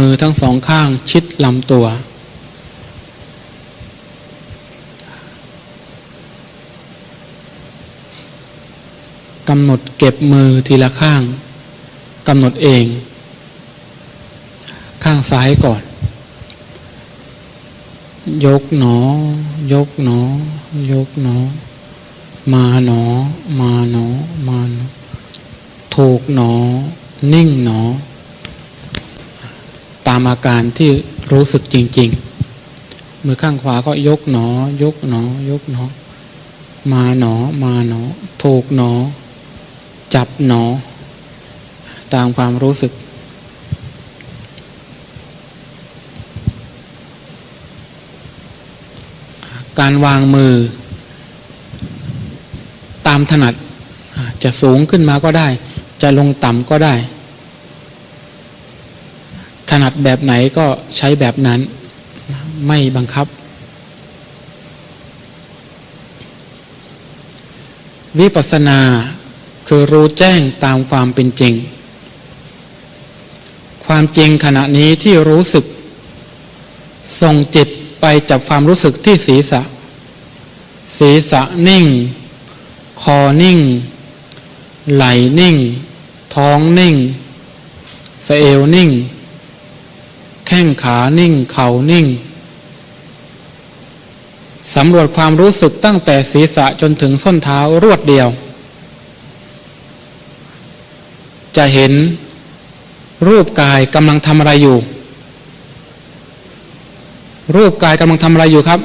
มือทั้งสองข้างชิดลำตัว กำหนดเก็บมือทีละข้าง กำหนดเอง ข้างซ้ายก่อน ยกหนอ ยกหนอ ยกหนอ มาหนอ มาหนอ มาหนอ ถูกหนอ นิ่งหนอ ตามอาการที่รู้สึกจริง ๆ มือข้างขวาก็ยกหนอ ยกหนอ ยกหนอ มาหนอ มาหนอ ถูกหนอ จับหนอ ตามความรู้สึกการวางมือ ตามถนัดจะสูงขึ้นมาก็ได้ จะลงต่ำก็ได้ ถนัดแบบไหนก็ใช้แบบนั้น ไม่บังคับ วิปัสสนาคือรู้แจ้งตามความเป็นจริง ความจริงขณะนี้ที่รู้สึก ส่งจิตไปจับความรู้สึกที่ศีรษะ ศีรษะนิ่ง คอนิ่ง ไหลนิ่ง ท้องนิ่ง สะเอวนิ่ง แข้งขานิ่ง เข่านิ่ง สำรวจความรู้สึกตั้งแต่ศีรษะจนถึงส้นเท้ารวดเดียว จะเห็นรูปกายกำลังทำอะไรอยู่ รูปกายกำลังทำอะไรอยู่ครับ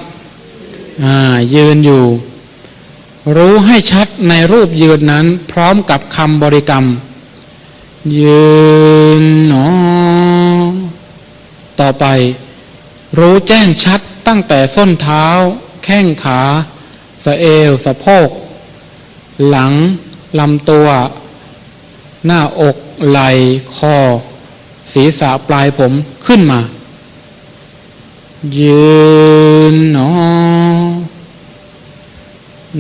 ยืนอยู่ รู้ให้ชัดในรูปยืนนั้น พร้อมกับคำบริกรรม ยืนหนอ ต่อไป รู้แจ้งชัดตั้งแต่ส้นเท้า แข้งขาสะเอว สะโพก หลังลำตัว หน้าอกไหล่คอ ศีรษะปลายผมขึ้นมา ยืนหนอ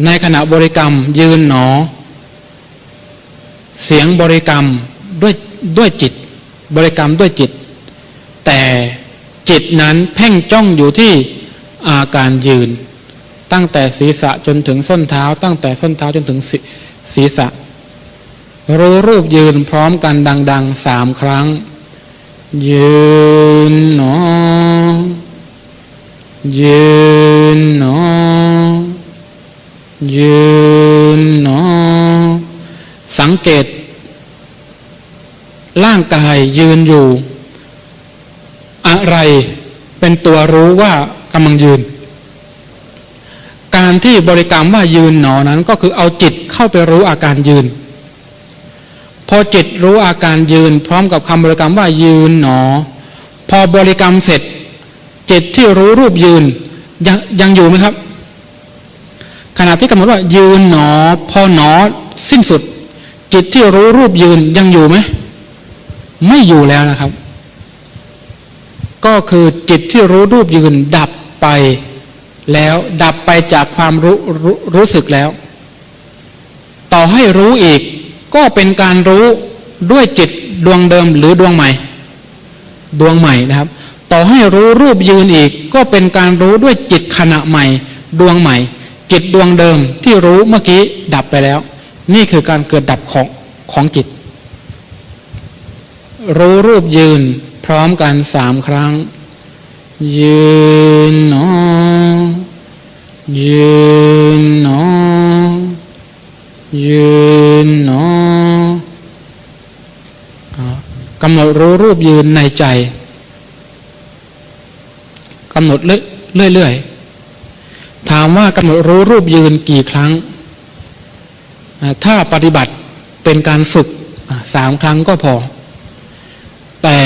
ในขณะบริกรรม ยืนหนอ เสียงบริกรรมด้วยด้วยจิต บริกรรมด้วยจิต แต่จิตนั้นเพ่งจ้องอยู่ที่อาการยืน ตั้งแต่ศีรษะจนถึงส้นเท้า ตั้งแต่ส้นเท้าจนถึงศีรษะ รู้รูปยืนพร้อมกันดังๆสามครั้ง ยืนหนอ ยืนหนอ ยืนหนอ สังเกต ร่างกายยืนอยู่ อะไรเป็นตัวรู้ว่ากำลังยืน การที่บริกรรมว่ายืนหนอนั้นก็คือเอาจิตเข้าไปรู้อาการยืน พอจิตรู้อาการยืน พร้อมกับคำบริกรรมว่ายืนหนอ พอบริกรรมเสร็จ จิตที่รู้รูปยืนยังยังอยู่ไหมครับ ขณะที่กำหนดว่ายืนหนอ พอหนอสิ้นสุด จิตที่รู้รูปยืนยังอยู่ไหมไม่อยู่แล้วนะครับ ก็คือจิตที่รู้รูปยืนดับไปแล้วดับไปจากความรู้รรู้สึกแล้ว ต่อให้รู้อีก ก็เป็นการรู้ด้วยจิตดวงเดิมหรือดวงใหม่ ดวงใหม่นะครับ ต่อให้รู้รูปยืนอีก ก็เป็นการรู้ด้วยจิตขณะใหม่ ดวงใหม่ จิตดวงเดิมที่รู้เมื่อกี้ดับไปแล้ว นี่คือการเกิดดับของของจิต รู้รูปยืน พร้อมกันสามครั้ง ยืนหนอ ยืนหนอ ยืนหนอกำหนดรู้รูปยืนในใจกำหนดเรื่อยๆ ถามว่ากำหนดรู้รูปยืนกี่ครั้ง ถ้าปฏิบัติเป็นการฝึกสามครั้งก็พอ แต่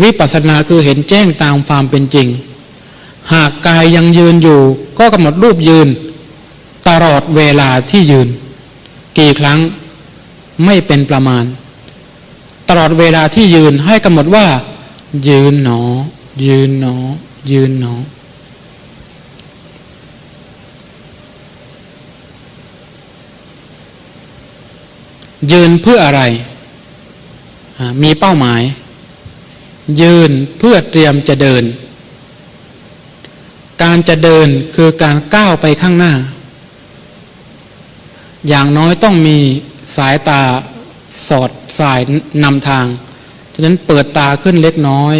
วิปัสสนาคือเห็นแจ้งตามความเป็นจริง หากกายยังยืนอยู่ ก็กำหนดรูปยืน ตลอดเวลาที่ยืน กี่ครั้งไม่เป็นประมาณ ตลอดเวลาที่ยืนให้กำหนดว่า ยืนหนอ ยืนหนอ ยืนหนอยืนเพื่ออะไร มีเป้าหมาย ยืนเพื่อเตรียมจะเดิน การจะเดินคือการก้าวไปข้างหน้า อย่างน้อยต้องมีสายตาสอดสายนำทาง ฉะนั้นเปิดตาขึ้นเล็กน้อย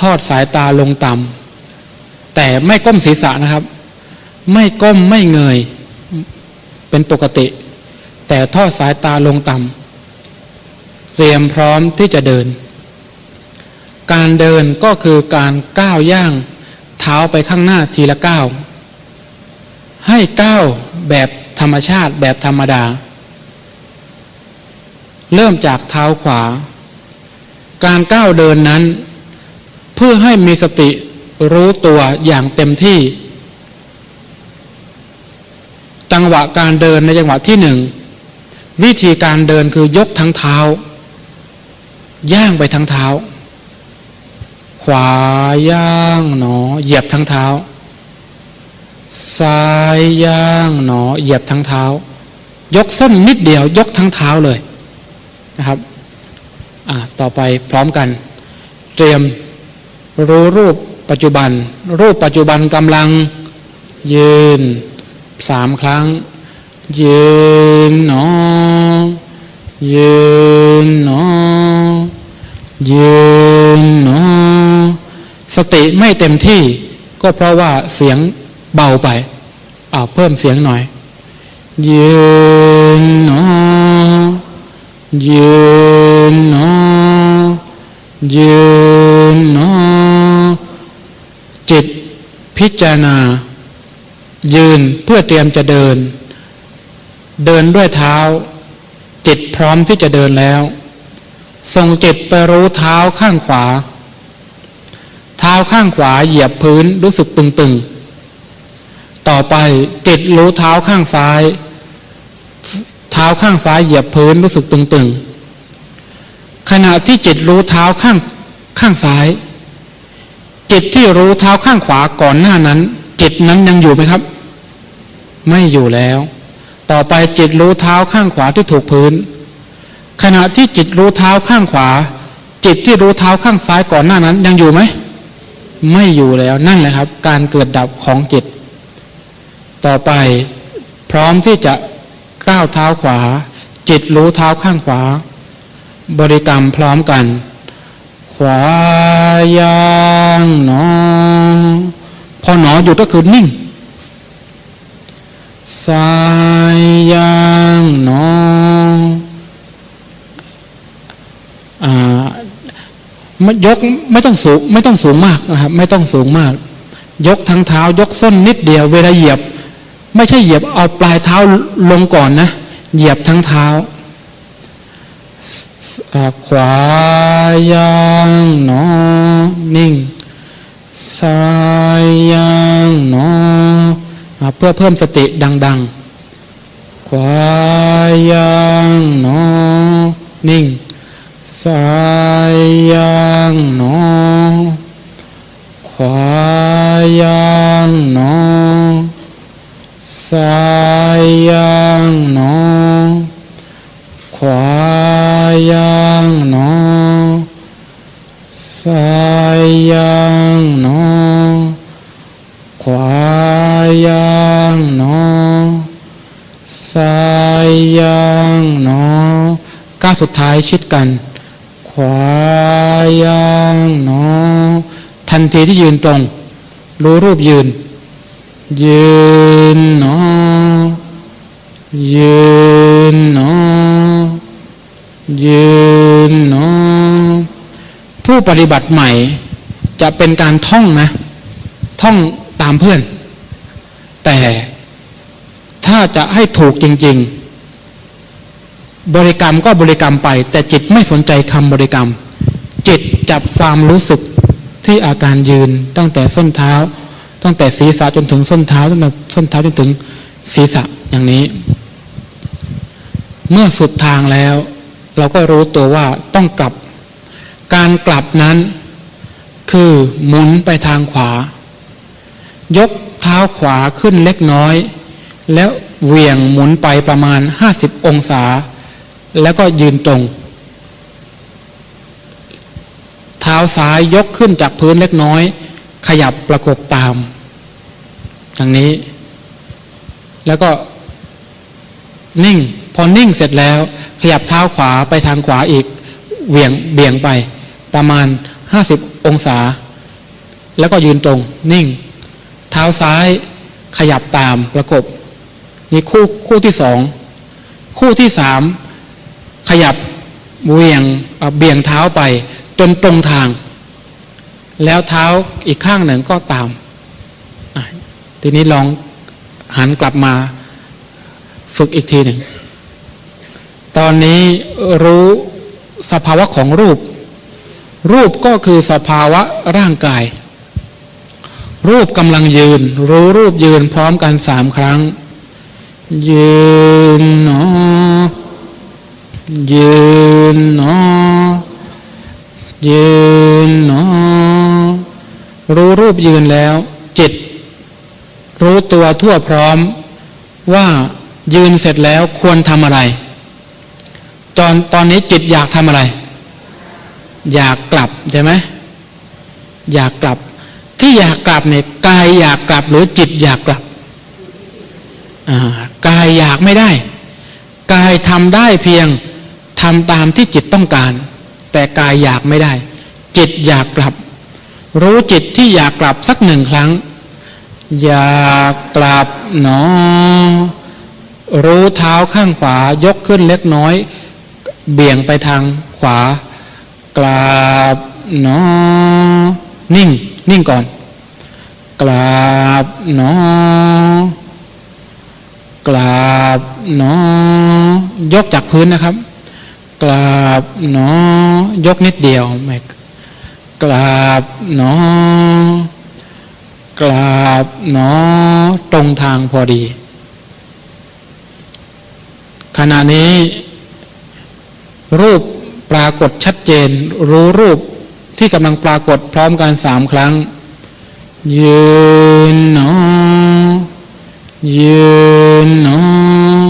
ทอดสายตาลงต่ำแต่ไม่ก้มศีรษะนะครับ ไม่ก้มไม่เงย เป็นปกติ แต่ทอดสายตาลงต่ำเตรียมพร้อมที่จะเดิน การเดินก็คือการก้าวย่างเท้าไปข้างหน้าทีละก้าวให้ก้าวแบบธรรมชาติแบบธรรมดา เริ่มจากเท้าขวา การก้าวเดินนั้น เพื่อให้มีสติรู้ตัวอย่างเต็มที่ จังหวะการเดินในจังหวะที่หนึ่งวิธีการเดินคือยกทั้งเท้า ย่างไปทั้งเท้า ขวาย่างหนอ เหยียบทั้งเท้า ซ้ายย่างหนอ เหยียบทั้งเท้า ยกส้นนิดเดียว ยกทั้งเท้าเลยนะครับอ่าต่อไปพร้อมกัน เตรียมรู้รูปปัจจุบัน รูปปัจจุบันกำลังยืนสามครั้ง ยืนหนอ ยืนหนอ ยืนหนอสติไม่เต็มที่ก็เพราะว่าเสียงเบาไปอ่าเพิ่มเสียงหน่อย ยืนหนอยืนหนอยืนหนอจิตพิจารณา ยืนเพื่อเตรียมจะเดิน เดินด้วยเท้า จิตพร้อมที่จะเดินแล้ว ส่งจิตไปรู้เท้าข้างขวา เท้าข้างขวาเหยียบพื้นรู้สึกตึงๆ ต่อไปจิตรู้เท้าข้างซ้าย เท้าข้างซ้ายเหยียบพื้นรู้สึกตึงๆ ขณะที่จิตรู้เท้าข้างข้างซ้าย จิตที่รู้เท้าข้างขวาก่อนหน้านั้น จิตนั้นยังอยู่ไหมครับ ไม่อยู่แล้ว ต่อไปจิตรู้เท้าข้างขวาที่ถูกพื้น ขณะที่จิตรู้เท้าข้างขวา จิตที่รู้เท้าข้างซ้ายก่อนหน้านั้น ยังอยู่ไหม ไม่อยู่แล้วนั่นแหละครับ การเกิดดับของจิต ต่อไปพร้อมที่จะก้าวเท้าขวา จิตรู้เท้าข้างขวา บริกรรมพร้อมกัน ขวายางหนอ พอหนอหยุดก็คือนิ่งซ้ายยางหนอ ไม่ยกไม่ต้องสูงไม่ต้องสูงมากนะครับ ไม่ต้องสูงมาก ยกทั้งเท้ายกส้นนิดเดียวเวลาเหยียบ ไม่ใช่เหยียบเอาปลายเท้าลงก่อนนะ เหยียบทั้งเท้าขวายางหนอนิ่งซ้ายยางหนอเพื่อเพิ่มสติดัง ๆ ขวายางหนอนิ่ง ซ้ายยางหนอ ขวายางหนอซ้ายยางหนอ ขวายางหนอซ้ายยางหนอ ขวายางหนอซ้ายยางหนอก้าวสุดท้ายชิดกัน ขวายางหนอทันทีที่ยืนตรง รู้รูปยืน ยืนหนอยืนหนอยืนหนอผู้ปฏิบัติใหม่จะเป็นการท่องนะ ท่องตามเพื่อน แต่ถ้าจะให้ถูกจริง ๆ บริกรรมก็บริกรรมไป แต่จิตไม่สนใจคำบริกรรม จิตจับความรู้สึกที่อาการยืนตั้งแต่ส้นเท้า ตั้งแต่ศีรษะจนถึงส้นเท้าตั้งแต่ส้นเท้าจนถึงศีรษะอย่างนี้ เมื่อสุดทางแล้ว เราก็รู้ตัวว่าต้องกลับ การกลับนั้น คือหมุนไปทางขวา ยกเท้าขวาขึ้นเล็กน้อย แล้วเหวี่ยงหมุนไปประมาณ 50 องศา แล้วก็ยืนตรง เท้าซ้ายยกขึ้นจากพื้นเล็กน้อย ขยับประกบตามอย่างนี้ แล้วก็นิ่ง พอนิ่งเสร็จแล้ว ขยับเท้าขวาไปทางขวาอีกเวี่ยงเบี่ยงไปประมาณ 50 องศา แล้วก็ยืนตรงนิ่ง เท้าซ้ายขยับตามประกบนี่คู่คู่ที่สอง คู่ที่สาม ขยับเวียงเบี่ยงเท้าไปจนตรงทาง แล้วเท้าอีกข้างหนึ่งก็ตาม ทีนี้ลองหันกลับมาฝึกอีกทีหนึ่ง ตอนนี้รู้สภาวะของรูป รูปก็คือสภาวะร่างกาย รูปกำลังยืน รู้รูปยืนพร้อมกันสามครั้ง ยืนเนาะ ยืนเนาะยืนเนาะรู้รูปยืนแล้ว จิต รู้ตัวทั่วพร้อม ว่ายืนเสร็จแล้วควรทำอะไร ตอนตอนนี้จิตอยากทำอะไร อยากกลับใช่ไหมอยากกลับ ที่อยากกลับเนี่ยกายอยากกลับหรือจิตอยากกลับกายอยากไม่ได้ กายทำได้เพียง ทำตามที่จิตต้องการ แต่กายอยากไม่ได้ จิตอยากกลับ รู้จิตที่อยากกลับสักหนึ่งครั้ง อยากกลับเนาะรู้เท้าข้างขวายกขึ้นเล็กน้อย เบี่ยงไปทางขวากราบเนาะนิ่ง นิ่งก่อนกราบเนาะกราบเนาะยกจากพื้นนะครับ กราบเนาะยกนิดเดียวไม่กราบเนาะกราบเนาะตรงทางพอดี ขณะนี้ รูปปรากฏชัดเจน รู้รูปที่กำลังปรากฏพร้อมกันสามครั้ง ยืนเนาะยืนเนาะ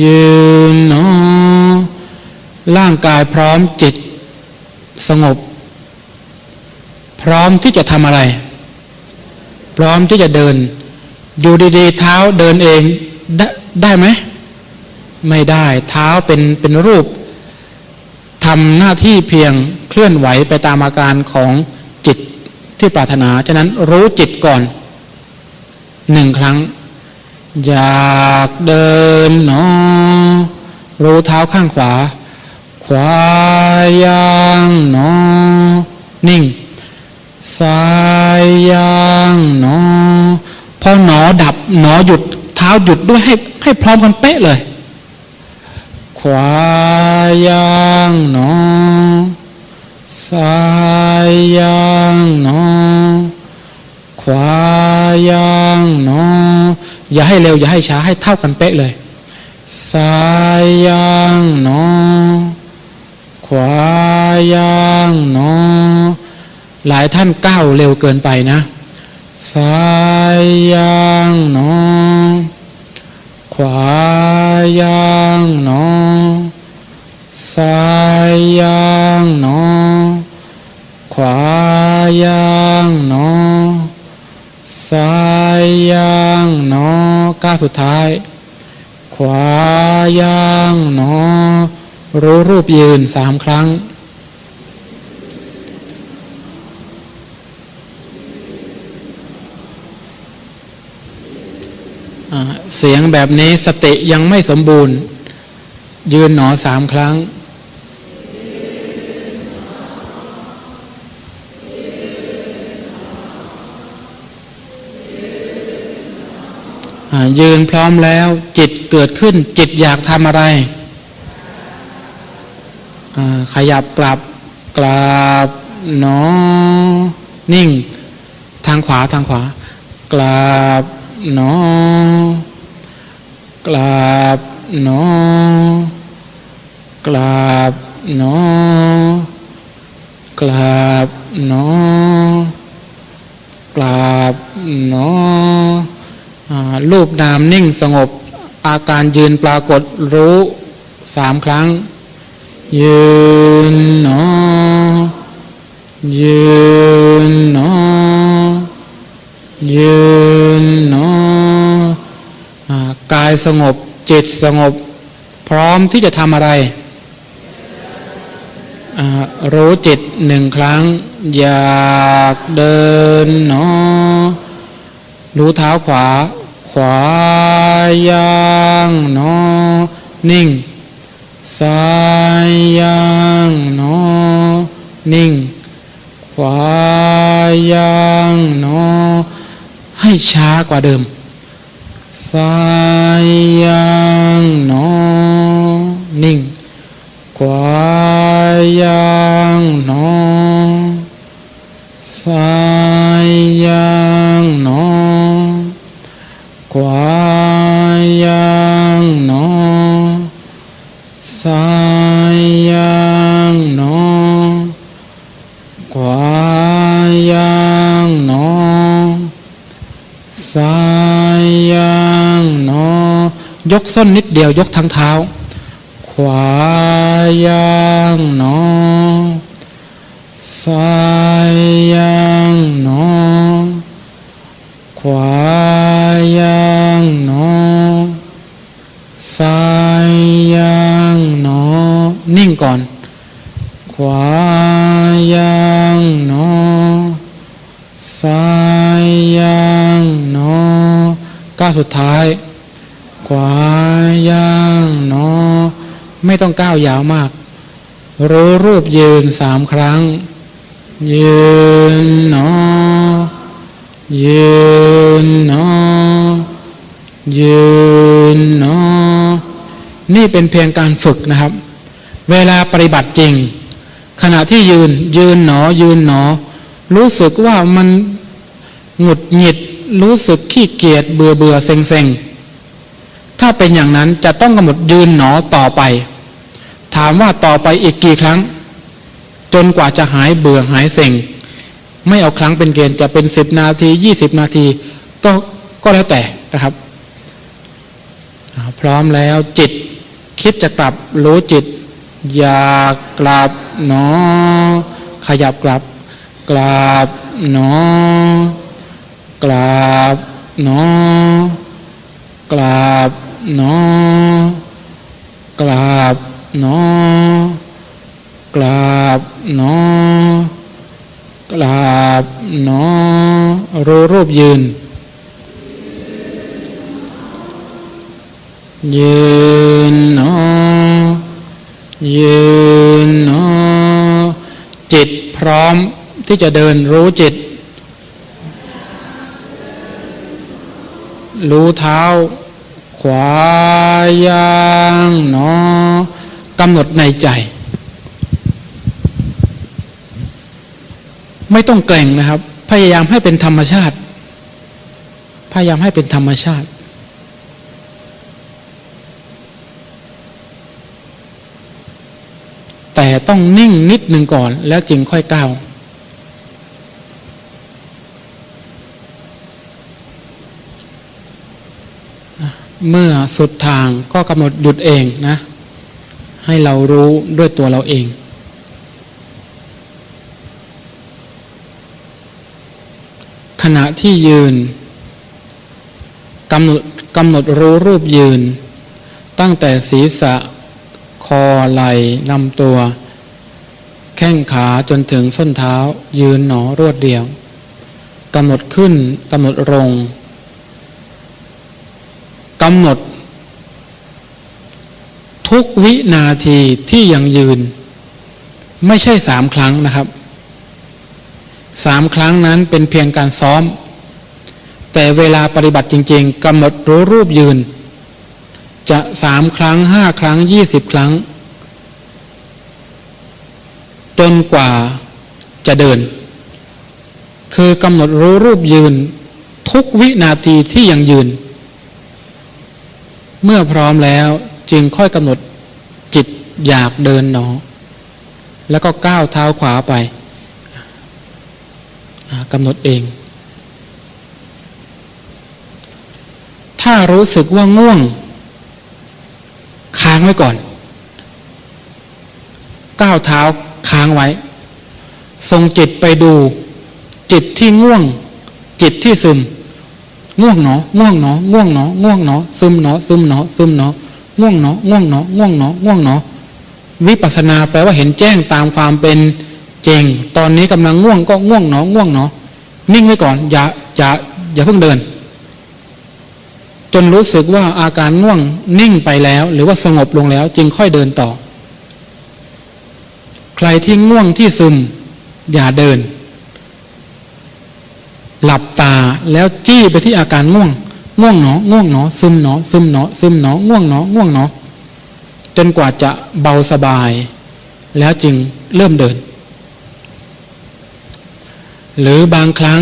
ยืนเนาะ ร่างกายพร้อมจิตสงบ พร้อมที่จะทำอะไร พร้อมที่จะเดิน อยู่ดีๆ เท้าเดินเองได้ได้ไหมไม่ได้เท้าเป็นเป็นรูปทำหน้าที่เพียงเคลื่อนไหวไปตามอาการของจิตที่ปรารถนา ฉะนั้นรู้จิตก่อนหนึ่งครั้ง อยากเดินเนาะรู้เท้าข้างขวา ขวายางเนาะนิ่ง ซ้ายยางเนาะพอหนอดับหนอหยุดเท้าหยุดด้วยให้ให้พร้อมกันเป๊ะเลย ขวายางเนาะซ้ายยางเนาะขวายางเนาะอย่าให้เร็วอย่าให้ช้าให้เท่ากันเป๊ะเลย ซ้ายยางเนาะ วายางเนาะหลายท่านก้าวเร็วเกินไปนะ ซ้ายยางเนาะขวายางเนาะซ้ายยางเนาะขวายางเนาะซ้ายยางเนาะก้าวสุดท้าย ขวายางเนาะ รู้รูปยืนสามครั้ง เสียงแบบนี้สติยังไม่สมบูรณ์ ยืนหนอสามครั้งยืนพร้อมแล้วจิตเกิดขึ้นจิตอยากทำอะไร ขยับกลับกราบเนอนิ่ง ทางขวาทางขวากราบเนอกราบเนอกราบเนอกราบเนอกราบเนอรูปนามนิ่งสงบ อาการยืนปรากฏรู้สามครั้ง ยืนเนอ ยืนหนอ ยืนหนอกายสงบจิตสงบ พร้อมที่จะทำอะไร รู้จิตหนึ่งครั้ง อยากเดินหนอ รู้เท้าขวา ขวายางหนอ นิ่ง สายยางหนอ นิ่ง ขวายางหนอ ให้ช้ากว่าเดิมซ้ายางหนอ นิ่ง ขวายางหนอ ซ้ายย่างหนอ ขวายางหนอ ซ้ายย่างหนอ ขวายางหนอ ซ้ายย่างหนอ ยกส้นนิดเดียวยกทั้งเท้า ขวาย่างหนอซ้ายย่างหนอ ขวาย่างหนอซ้ายย่างหนอ นิ่งก่อน ขวาย่างหนอซ้ายย่างหนอก้าวสุดท้าย วาย่างหนอไม่ต้องก้าวยาวมาก รู้รูปยืนสามครั้ง ยืนหนอยืนหนอยืนหนอนี่เป็นเพียงการฝึกนะครับ เวลาปฏิบัติจริง ขณะที่ยืน ยืนหนอ ยืนหนอ รู้สึกว่ามันหงุดหงิด รู้สึกขี้เกียจเบื่อเบื่อเซ็งเซ็ง ถ้าเป็นอย่างนั้นจะต้องกำหนดยืนหนอต่อไป ถามว่าต่อไปอีกกี่ครั้ง จนกว่าจะหายเบื่อหายเซ็งไม่เอาครั้งเป็นเกณฑ์จะเป็นสิบนาทียี่สิบนาที ก็ก็แล้วแต่นะครับ พร้อมแล้วจิต คิดจะกลับรู้จิต อยากกลับหนอ ขยับกลับกราบหนอกราบหนอกราบ หนอกราบหนอกราบหนอกราบหนอรู้รูปยืน ยืนหนอยืนหนอจิตพร้อมที่จะเดินรู้จิต รู้เท้า ขวายางหนอกำหนดในใจ ไม่ต้องเกรงนะครับ พยายามให้เป็นธรรมชาติ พยายามให้เป็นธรรมชาติ แต่ต้องนิ่งนิดหนึ่งก่อน แล้วจึงค่อยก้าว เมื่อสุดทางก็กำหนดหยุดเองนะ ให้เรารู้ด้วยตัวเราเอง ขณะที่ยืนกำหนดกำหนดรู้รูปยืน ตั้งแต่ศีรษะ คอไหล่ลำตัว แข้งขาจนถึงส้นเท้า ยืนหนอรวดเดียวกำหนดขึ้นกำหนดลง กำหนด ทุกวินาทีที่ยังยืน ไม่ใช่สามครั้งนะครับสามครั้งนั้นเป็นเพียงการซ้อม แต่เวลาปฏิบัติจริง ๆกำหนดรู้รูปยืน จะสามครั้งห้าครั้งยี่สิบครั้ง จนกว่าจะเดิน คือกำหนดรู้รูปยืน ทุกวินาทีที่ยังยืน เมื่อพร้อมแล้วจึงค่อยกำหนดจิตอยากเดินหนอ แล้วก็ก้าวเท้าขวาไปกำหนดเอง ถ้ารู้สึกว่าง่วง ค้างไว้ก่อน ก้าวเท้าค้างไว้ส่งจิตไปดู จิตที่ง่วง จิตที่ซึม ง่วงหนอง่วงหนอง่วงหนอง่วงหนอซึมหนอซึมหนอซึมหนอง่วงหนอง่วงหนอง่วงหนอง่วงหนอวิปัสนาแปลว่าเห็นแจ้งตามความเป็นจริง ตอนนี้กำลังง่วงก็ง่วงหนอง่วงหนอนิ่งไว้ก่อนอย่าอย่าอย่าเพิ่งเดิน จนรู้สึกว่าอาการง่วงนิ่งไปแล้ว หรือว่าสงบลงแล้ว จึงค่อยเดินต่อ ใครที่ง่วงที่ซึม อย่าเดิน หลับตาแล้วจี้ไปที่อาการง่วง ง่วงหนอ ง่วงหนอ ซึมหนอ ซึมหนอ ซึมหนอ ง่วงหนอ ง่วงหนอ จนกว่าจะเบาสบาย แล้วจึงเริ่มเดิน หรือบางครั้ง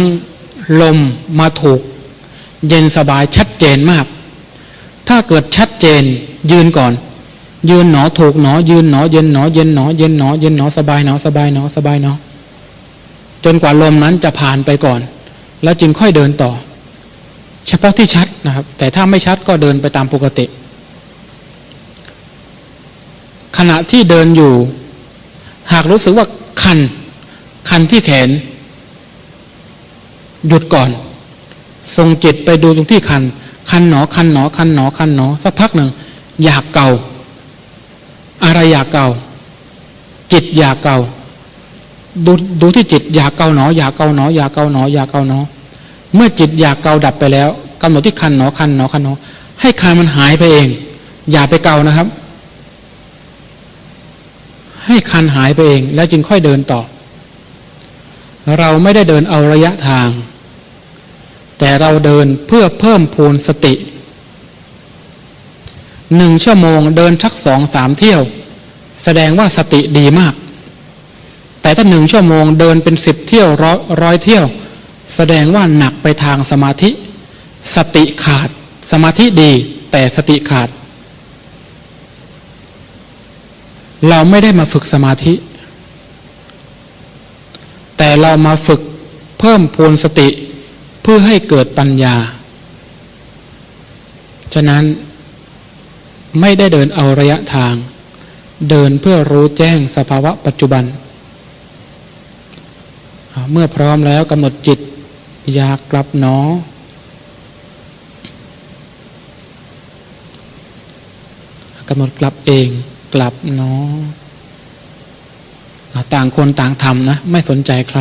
ลมมาถูก เย็นสบายชัดเจนมาก ถ้าเกิดชัดเจนยืนก่อน ยืนหนอถูกหนอ ยืนหนอ เย็นหนอ เย็นหนอ เย็นหนอ เย็นหนอ สบายหนอ สบายหนอ สบายหนอ จนกว่าลมนั้นจะผ่านไปก่อน แล้วจึงค่อยเดินต่อ เฉพาะที่ชัดนะครับ แต่ถ้าไม่ชัดก็เดินไปตามปกติ ขณะที่เดินอยู่ หากรู้สึกว่าคัน คันที่แขน หยุดก่อนส่งจิตไปดูตรงที่คัน คันหนอ คันหนอ คันหนอ คันหนอ สักพักหนึ่ง อยากเก่า อะไรอยากเก่า จิตอยากเก่า ดูดูที่จิตอยากเกาหนออยากเกาหนออยากเกาหนออยากเกาหนอ เมื่อจิตอยากเกาดับไปแล้วกำหนดที่คันหนอคันหนอคันหนอ ให้คันมันหายไปเอง อย่าไปเกานะครับ ให้คันหายไปเอง แล้วจึงค่อยเดินต่อ เราไม่ได้เดินเอาระยะทาง แต่เราเดินเพื่อเพิ่มพูนสติหนึ่งชั่วโมงเดินทักสองสามเที่ยว แสดงว่าสติดีมาก แต่ถ้าหนึ่งชั่วโมงเดินเป็นสิบเที่ยวร้อยร้อยเที่ยว แสดงว่าหนักไปทางสมาธิ สติขาด สมาธิดี แต่สติขาด เราไม่ได้มาฝึกสมาธิ แต่เรามาฝึกเพิ่มพูนสติเพื่อให้เกิดปัญญา ฉะนั้นไม่ได้เดินเอาระยะทาง เดินเพื่อรู้แจ้งสภาวะปัจจุบัน เมื่อพร้อมแล้วกำหนดจิต อยากกลับหนอ กำหนดกลับเองกลับหนอ ต่างคนต่างทำนะ ไม่สนใจใคร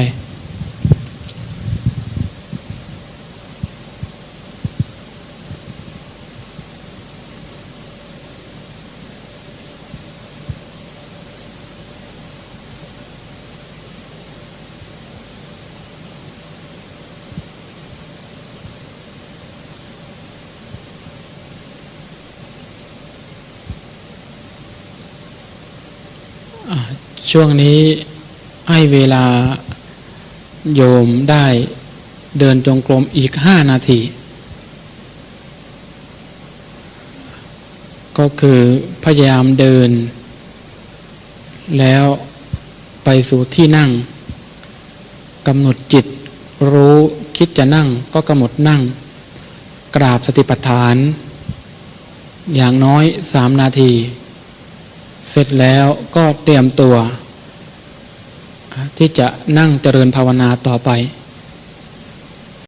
ช่วงนี้ให้เวลาโยมได้เดินจงกรมอีกห้านาที ก็คือพยายามเดิน แล้วไปสู่ที่นั่งกำหนดจิตรู้คิดจะนั่งก็กำหนดนั่ง กราบสติปัฏฐาน อย่างน้อยสามนาที เสร็จแล้วก็เตรียมตัว ที่จะนั่งเจริญภาวนาต่อไป